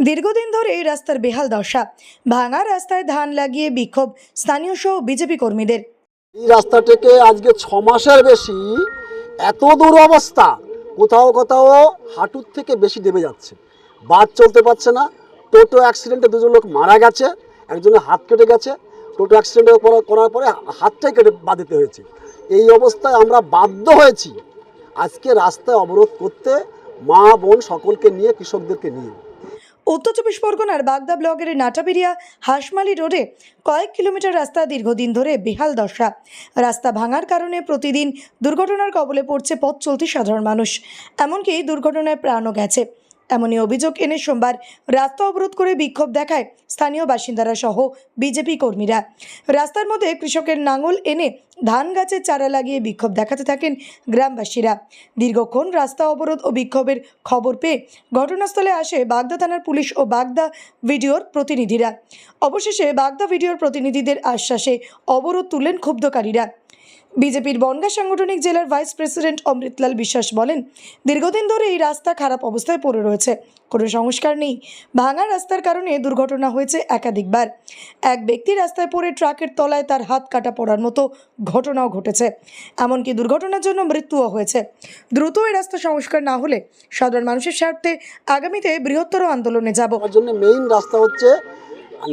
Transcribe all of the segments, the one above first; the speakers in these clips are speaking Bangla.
দীর্ঘদিন ধরে এই রাস্তার বেহাল দশা। ভাঙা রাস্তায় ধান লাগিয়ে বিক্ষোভ স্থানীয় সহ বিজেপি কর্মীদের। এই রাস্তাটাকে আজকে ছ মাসের বেশি এত দুরবস্থা কোথাও কোথাও হাঁটুর থেকে বেশি দেবে যাচ্ছে। বাস চলতে পারছে না, টোটো অ্যাক্সিডেন্টে দুজন লোক মারা গেছে, একজনের হাত কেটে গেছে, টোটো অ্যাক্সিডেন্ট করার পরে হাতটাই কেটে বাঁধিতে হয়েছে। এই অবস্থায় আমরা বাধ্য হয়েছি আজকে রাস্তায় অবরোধ করতে মা, বোন সকলকে নিয়ে কৃষকদেরকে নিয়ে। উত্তর চব্বিশ পরগনার বাগদা ব্লকের নাটাবেরিয়া হাসমালি রোডে কয়েক কিলোমিটার রাস্তা দীর্ঘদিন ধরে বেহাল দশা। রাস্তা ভাঙার কারণে প্রতিদিন দুর্ঘটনার কবলে পড়ছে পথ চলতি সাধারণ মানুষ। এমনকি দুর্ঘটনায় প্রাণও গেছে। এমনই অভিযোগ এনে সোমবার রাস্তা অবরোধ করে বিক্ষোভ দেখায় স্থানীয় বাসিন্দারা সহ বিজেপি কর্মীরা। রাস্তার মধ্যে কৃষকের নাঙল এনে ধান গাছের চারা লাগিয়ে বিক্ষোভ দেখাতে থাকেন গ্রামবাসীরা। দীর্ঘক্ষণ রাস্তা অবরোধ ও বিক্ষোভের খবর পেয়ে ঘটনাস্থলে আসে বাগদা থানার পুলিশ ও বাগদা ভিডিওর প্রতিনিধিরা। অবশেষে বাগদা ভিডিওর প্রতিনিধিদের আশ্বাসে অবরোধ তুলেন ক্ষুব্ধকারীরা। বিজেপির বনগা সাংগঠনিক জেলার ভাইস প্রেসিডেন্ট অমৃতলাল বিশ্বাস বলেন, দীর্ঘদিন ধরে এই রাস্তা খারাপ অবস্থায় পড়ে রয়েছে। কোনো সংস্কার নেই। ভাঙা রাস্তার কারণে দুর্ঘটনা হয়েছে একাধিকবার। এক ব্যক্তি রাস্তায় পড়ে ট্রাকের তলায় তার হাত কাটা পড়ার মতো ঘটনাও ঘটেছে। এমনকি দুর্ঘটনার জন্য মৃত্যুও হয়েছে। দ্রুত এই রাস্তা সংস্কার না হলে সাধারণ মানুষের স্বার্থে আগামীতে বৃহত্তর আন্দোলনে যাব। জন্য মেইন রাস্তা হচ্ছে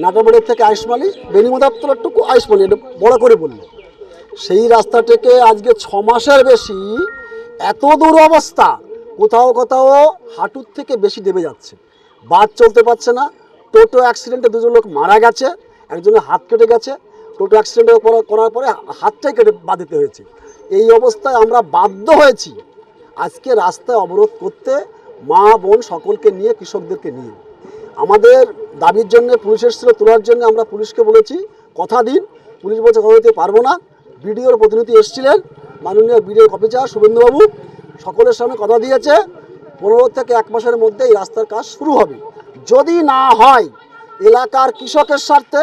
নাটাবাড়ি থেকে আইসমালি বেনিমদাপ্তলাটুকু আইসমালি এটা বড় করে বলল সেই রাস্তাটাকে আজকে ছ মাসের বেশি এত দুরবস্থা কোথাও কোথাও হাঁটুর থেকে বেশি দেবে যাচ্ছে। বাস চলতে পারছে না, টোটো অ্যাক্সিডেন্টে দুজন লোক মারা গেছে, একজনের হাত কেটে গেছে, টোটো অ্যাক্সিডেন্ট করার পরে হাতটাই কেটে বাঁধিতে হয়েছে। এই অবস্থায় আমরা বাধ্য হয়েছি আজকে রাস্তায় অবরোধ করতে মা, বোন সকলকে নিয়ে, কৃষকদেরকে নিয়ে। আমাদের দাবির জন্য পুলিশের এসেছিল তোলার জন্য আমরা পুলিশকে বলেছি, কথা দিন। পুলিশ বলছে, কথা দিতে পারব না। বিডিওর প্রতিনিধি এসেছিলেন। মাননীয় বিডিও অফিসার শুভেন্দুবাবু, সকলের সামনে কথা দিয়েছে। পনেরো থেকে এক মাসের মধ্যে এই রাস্তার কাজ শুরু হবে। যদি না হয়, এলাকার কৃষকের স্বার্থে,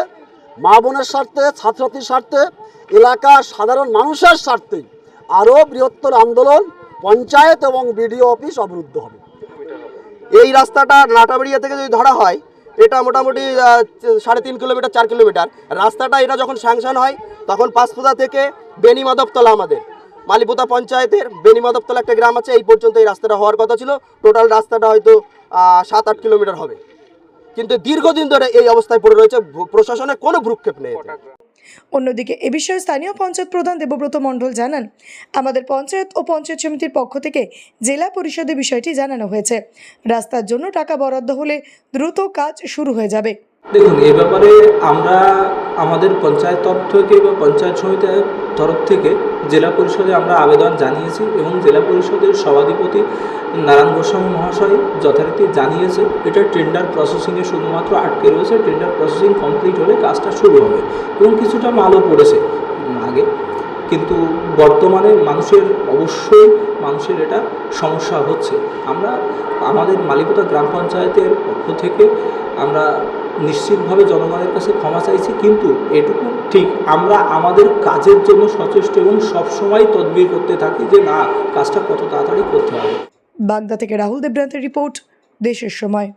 মা বোনের স্বার্থে, ছাত্রছাত্রীর স্বার্থে, এলাকার সাধারণ মানুষের স্বার্থে আরও বৃহত্তর আন্দোলন, পঞ্চায়েত এবং বিডিও অফিস অবরুদ্ধ হবে। এই রাস্তাটা নাটাবাড়িয়া থেকে যদি ধরা হয়, এটা মোটামুটি সাড়ে তিন কিলোমিটার, চার কিলোমিটার। রাস্তাটা এটা যখন স্যাংশন হয়, তখন পাঁচপুদা থেকে বেনি মাধবতলা আমাদের। মালিপুতা পঞ্চায়েতের বেনি মাধবতলা একটা গ্রাম আছে এই পর্যন্ত এই রাস্তাটা হওয়ার কথা ছিল। টোটাল রাস্তাটা হয়তো সাত আট কিলোমিটার হবে। কিন্তু দীর্ঘদিন ধরে এই অবস্থায় পড়ে রয়েছে। ভূ- প্রশাসনের কোনো ভ্রুক্ষেপ নেই অন্যদিকে এ বিষয়ে স্থানীয় পঞ্চায়েত প্রধান দেবব্রত মণ্ডল জানান আমাদের পঞ্চায়েত ও পঞ্চায়েত সমিতির পক্ষ থেকে জেলা পরিষদে বিষয়টি জানানো হয়েছে। রাস্তার জন্য টাকা বরাদ্দ হলে দ্রুত কাজ শুরু হয়ে যাবে। দেখুন এ ব্যাপারে আমরা আমাদের পঞ্চায়েত তরফ থেকে বা পঞ্চায়েত সমিতির তরফ থেকে জেলা পরিষদে আমরা আবেদন জানিয়েছি এবং জেলা পরিষদের সভাধিপতি নারায়ণ গোস্বামী মহাশয় যথারীতি জানিয়েছে, এটা টেন্ডার প্রসেসিংয়ে শুধুমাত্র আটকে রয়েছে টেন্ডার প্রসেসিং কমপ্লিট হলে কাজটা শুরু হবে এবং কিছুটা মালও পড়েছে আগে। কিন্তু বর্তমানে মানুষের অবশ্যই মানুষের এটা সমস্যা হচ্ছে। আমরা, আমাদের মালিকতা গ্রাম পঞ্চায়েতের পক্ষ থেকে আমরা নিশ্চিতভাবে জনগণের কাছে ক্ষমা চাইছি, কিন্তু এটুকু ঠিক আমরা আমাদের কাজের জন্য সচেষ্ট এবং সবসময় তদবির করতে থাকি যে না, কাজটা কত তাড়াতাড়ি করতে হবে। বাগদা থেকে রাহুল দেবরান্তের রিপোর্ট, দেশের সময়।